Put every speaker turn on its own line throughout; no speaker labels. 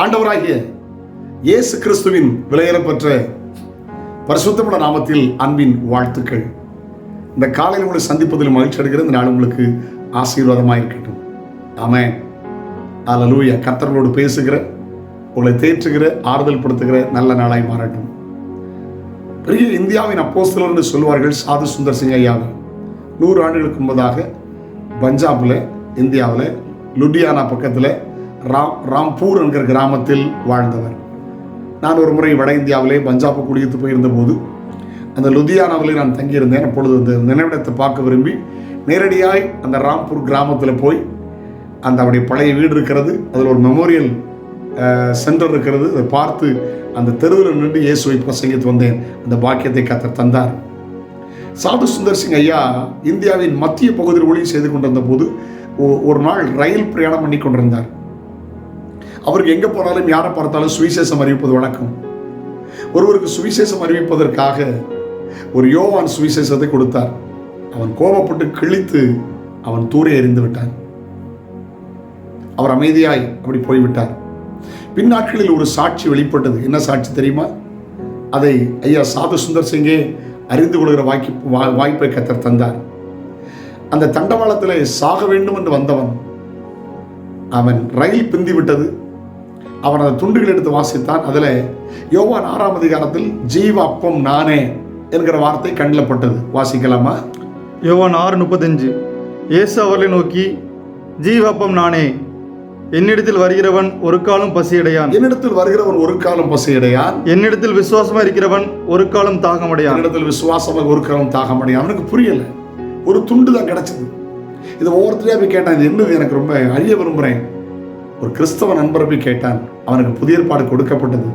ஆண்டவராகிய இயேசு கிறிஸ்துவின் விலையேறப்பெற்ற பரிசுத்தமுள்ள நாமத்தில் அன்பின் வாழ்த்துக்கள். இந்த காலையில் உங்களை சந்திப்பதில் மகிழ்ச்சி அடைகிற இந்த நாள் உங்களுக்கு ஆசீர்வாதமாக இருக்கட்டும். ஆமென். லூயா கத்தர்களோடு பேசுகிற உங்களை தேற்றுகிற ஆறுதல் படுத்துகிற நல்ல நாளாய் மாறட்டும். பெரிய இந்தியாவின் அப்போஸ்தலர் என்று சொல்வார்கள் சாது சுந்தர் சிங் ஐயாவை. நூறு ஆண்டுகளுக்கு முன்பதாக பஞ்சாபில் இந்தியாவில் லுடியானா பக்கத்தில் ராம் ராம்பூர் என்கிற கிராமத்தில் வாழ்ந்தவர். நான் ஒரு முறை வட இந்தியாவிலே பஞ்சாபை குடியிருத்து போயிருந்த போது அந்த லுதியானாவிலே நான் தங்கியிருந்தேன். அப்பொழுது அந்த நினைவிடத்தை பார்க்க விரும்பி நேரடியாய் அந்த ராம்பூர் கிராமத்தில் போய் அந்த அவருடைய பழைய வீடு இருக்கிறது அதில் ஒரு மெமோரியல் சென்டர் இருக்கிறது அதை பார்த்து அந்த தெருவில் நின்று இயேசுவை பிரசங்கித்து வந்தேன். அந்த பாக்கியத்தை கத்தர் தந்தார். சாது சுந்தர் சிங் ஐயா இந்தியாவின் மத்திய பகுதியில் ஒளி செய்து கொண்டிருந்த போது ஒரு நாள் ரயில் பிரயாணம் பண்ணி கொண்டிருந்தார். அவருக்கு எங்கே போனாலும் யாரை பார்த்தாலும் சுவிசேஷம் அறிவிப்பது வழக்கம் ஒருவருக்கு சுவிசேஷம் அறிவிப்பதற்காக ஒரு யோவான் சுவிசேஷத்தை கொடுத்தார். அவன் கோபப்பட்டு கிழித்து அவன் தூரே எறிந்து விட்டான். அவர் அமைதியாய் அப்படி போய்விட்டார். பின்னாட்களில் ஒரு சாட்சி வெளிப்பட்டது. என்ன சாட்சி தெரியுமா? அதை ஐயா சாது சுந்தர் சிங்கே அறிந்து கொள்கிற வாய்ப்பு வா- வாய்ப்பை கத்தர் தந்தார். அந்த தண்டவாளத்தில் சாக வேண்டும் என்று வந்தவன் அவன் ரயில் பிந்தி விட்டது அவன் அந்த துண்டுகள் எடுத்து வாசித்தான். அதில் யோவான் ஆறாம் அதிகாரத்தில் ஜீவ அப்பம் நானே என்கிற வார்த்தை கண்ணில் பட்டது. வாசிக்கலாமா?
யோவான் ஆறு முப்பத்தஞ்சு. இயேசு அவர்களை நோக்கி ஜீவப்பம் நானே என்னிடத்தில் வருகிறவன் ஒரு காலம் பசியடையான்.
என்னிடத்தில் வருகிறவன் ஒரு காலம் பசியடையான்.
என்னிடத்தில் விசுவாசமா இருக்கிறவன் ஒரு காலம் தாகமடையான்.
என்னிடத்தில் விசுவாசமாக ஒரு காலம் தாகமடையான். அவனுக்கு புரியல. ஒரு துண்டு தான் கிடைச்சது. இது ஒவ்வொருத்தரையா போய் கேட்டான் இது என்னது? எனக்கு ரொம்ப அறிய விரும்புகிறேன் ஒரு கிறிஸ்தவ நண்பரை போய் கேட்டான் அவனுக்கு புதிய ஏற்பாடு கொடுக்கப்பட்டது.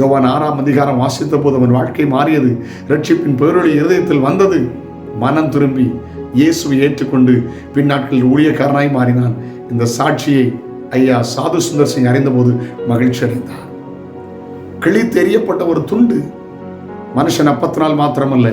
யோவான் ஆறாம் அதிகாரம் வாசித்த போது அவன் வாழ்க்கை மாறியது. ரட்சிப்பின் பேரொழி இருதயத்தில் வந்தது. மனம் திரும்பி இயேசுவை ஏற்றுக்கொண்டு பின்னாட்களில் ஊழியக்காரனாய் மாறினான். இந்த சாட்சியை ஐயா சாது சுந்தர் சிங் அறிந்தபோது மகிழ்ச்சி அடைந்தார். கிளி தெரியப்பட்ட ஒரு துண்டு மனுஷன் அப்பத்தினால் மாத்திரமல்ல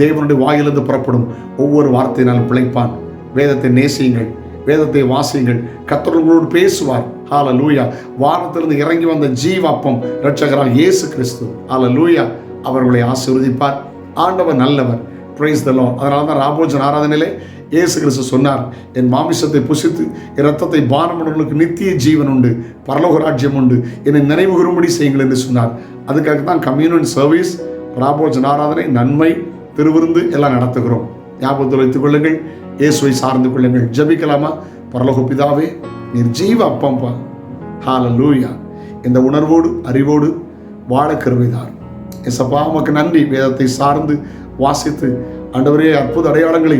தேவனுடைய வாயிலிருந்து புறப்படும் ஒவ்வொரு வார்த்தையினாலும் பிழைப்பான். வேதத்தை நேசியுங்கள். வேதத்தை வாசியுங்கள். கத்தர்களோடு பேசுவார். ஹால லூயா வானத்திலிருந்து இறங்கி வந்த ஜீவாப்பம் ரட்சகரால் இயேசு கிறிஸ்து ஹால லூயா அவர்களை ஆசீர்வதிப்பார். ஆண்டவர் நல்லவர். பிரைஸ் தலோ அதனால தான் ராபோஜன் ஆராதனையிலே இயேசு கிறிஸ்து சொன்னார் என் மாமிசத்தை புசித்து என் ரத்தத்தை பானம் பண்ணுவர்களுக்கு நித்திய ஜீவன் உண்டு பரலோக ராஜ்யம் உண்டு. என்னை நினைவு கூறும்படி செய்யுங்கள் என்று சொன்னார். அதுக்காக தான் கம்யூனியன் சர்வீஸ் ராபோஜன் ஆராதனை நன்மை திருவிருந்து எல்லாம் நடத்துகிறோம். ஞாபகத்தில் வைத்துக் கொள்ளுங்கள் இயேசுவை சார்ந்து கொள்ளுங்கள். ஜபிக்கலாமா? பரலோக பிதாவே நீர் ஜீவ அப்பம்பா. ஹால லூயா இந்த உணர்வோடு அறிவோடு வாழ கருவிதார் எசப்பா உமக்கு நன்றி. வேதத்தை சார்ந்து வாசித்து ஆண்டவரே அற்புத அடையாளங்களை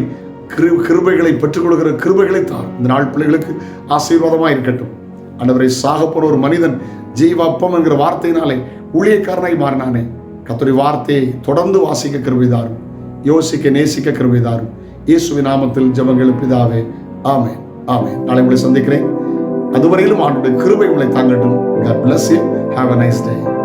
கிரு கிருபைகளை பெற்றுக்கொள்கிற கிருபைகளை தார். இந்த நாள் பிள்ளைகளுக்கு ஆசீர்வாதமாக இருக்கட்டும். ஆண்டவரை சாகப்போன ஒரு மனிதன் ஜீவ அப்பம் என்கிற வார்த்தையினாலே ஊழியக்காரனாய் மாறினானே. கத்துரை வார்த்தையை தொடர்ந்து வாசிக்க கருவிதாரும் யோசிக்க நேசிக்க கிருபைதாரும் இயேசுவின் நாமத்தில் ஜெபங்கள் பிதாவே ஆமே ஆமே நாளை உங்களை சந்திக்கிறேன் அதுவரையிலும் ஆண்டுடைய கிருபை உங்களை தாங்கட்டும் God bless you. Have a nice day.